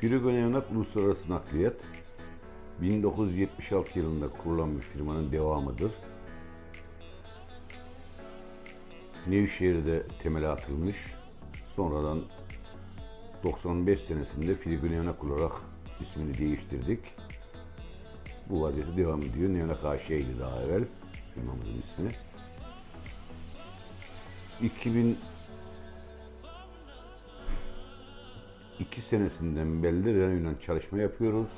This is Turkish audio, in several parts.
Frigo Neonak Uluslararası Nakliyat 1976 yılında kurulan bir firmanın devamıdır. Nevşehir'de temeli atılmış. Sonradan 95 senesinde Frigo Neonak olarak ismini değiştirdik. Bu vaziyette devam ediyor. Neonak AŞ'ydi daha evvel firmamızın ismi. 2000 iki senesinden beri Renault'la çalışma yapıyoruz.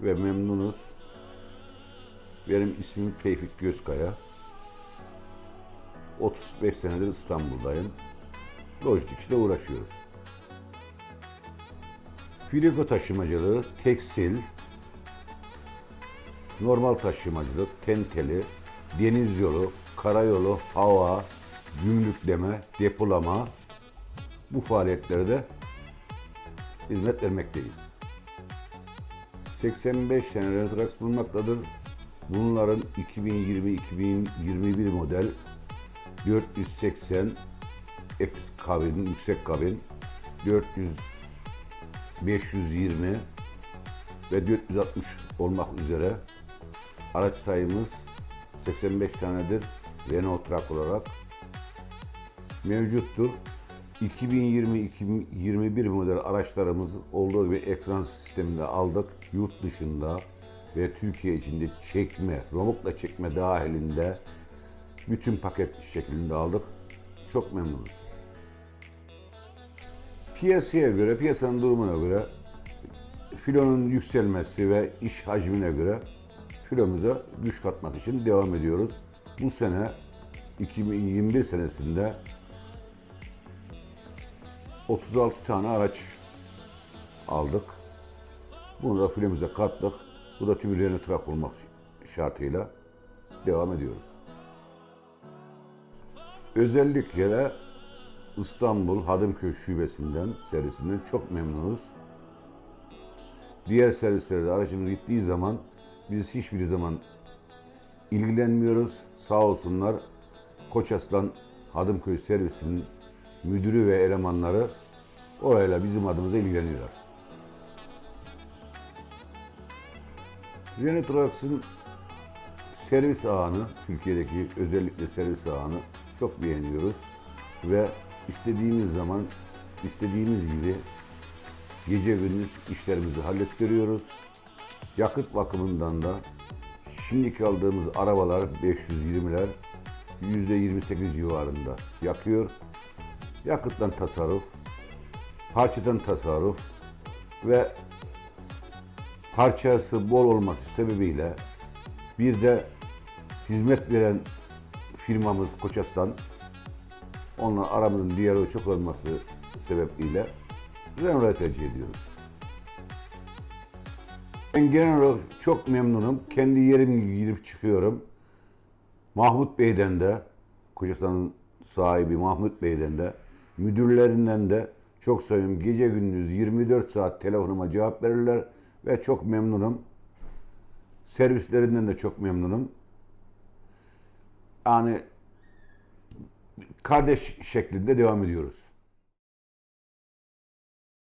Ve memnunuz. Benim ismim Tevfik Gözkaya. 35 senedir İstanbul'dayım. Lojistik işle uğraşıyoruz. Frigo taşımacılığı, tekstil, normal taşımacılık, tenteli, deniz yolu, karayolu, hava, gümrükleme, depolama bu faaliyetlerde hizmet vermekteyiz. 85 tane Renatrax bulunmaktadır. Bunların 2020-2021 model 480 F kabin, yüksek kabin, 400 520 ve 460 olmak üzere araç sayımız 85 tanedir Renault Truck olarak mevcuttur. 2020-2021 model araçlarımız olduğu gibi ekran sisteminde aldık. Yurt dışında ve Türkiye içinde çekme, romukla çekme dahilinde bütün paket şeklinde aldık. Çok memnunuz. Piyasaya göre, piyasanın durumuna göre filonun yükselmesi ve iş hacmine göre filomuza güç katmak için devam ediyoruz. Bu sene 2021 senesinde 36 tane araç aldık. Bunu da filemize kattık. Bu da tümülerine trak olmak şartıyla devam ediyoruz. Özellikle İstanbul Hadımköy şubesinden, serisinden çok memnunuz. Diğer servislerde aracımız gittiği zaman biz hiçbir zaman ilgilenmiyoruz. Sağ olsunlar Koçaslan Hadımköy servisinin müdürü ve elemanları orayla bizim adımıza ilgileniyorlar. Renault Trucks'ın servis ağını, Türkiye'deki özellikle servis ağını çok beğeniyoruz ve istediğimiz zaman istediğimiz gibi gece gündüz işlerimizi hallettiriyoruz. Yakıt bakımından da şimdiki aldığımız arabalar 520'ler %28 civarında yakıyor. Yakıttan tasarruf, parçadan tasarruf ve parçası bol olması sebebiyle bir de hizmet veren firmamız Koçaslan onunla aramızın diyaloğu çok olması sebebiyle Renault'u tercih ediyoruz. Ben genel olarak çok memnunum. Kendi yerim girip çıkıyorum. Mahmut Bey'den de, Koçaslan'ın sahibi Mahmut Bey'den de, müdürlerinden de çok seviyorum. Gece gündüz 24 saat telefonuma cevap verirler ve çok memnunum. Servislerinden de çok memnunum. Yani kardeş şeklinde devam ediyoruz.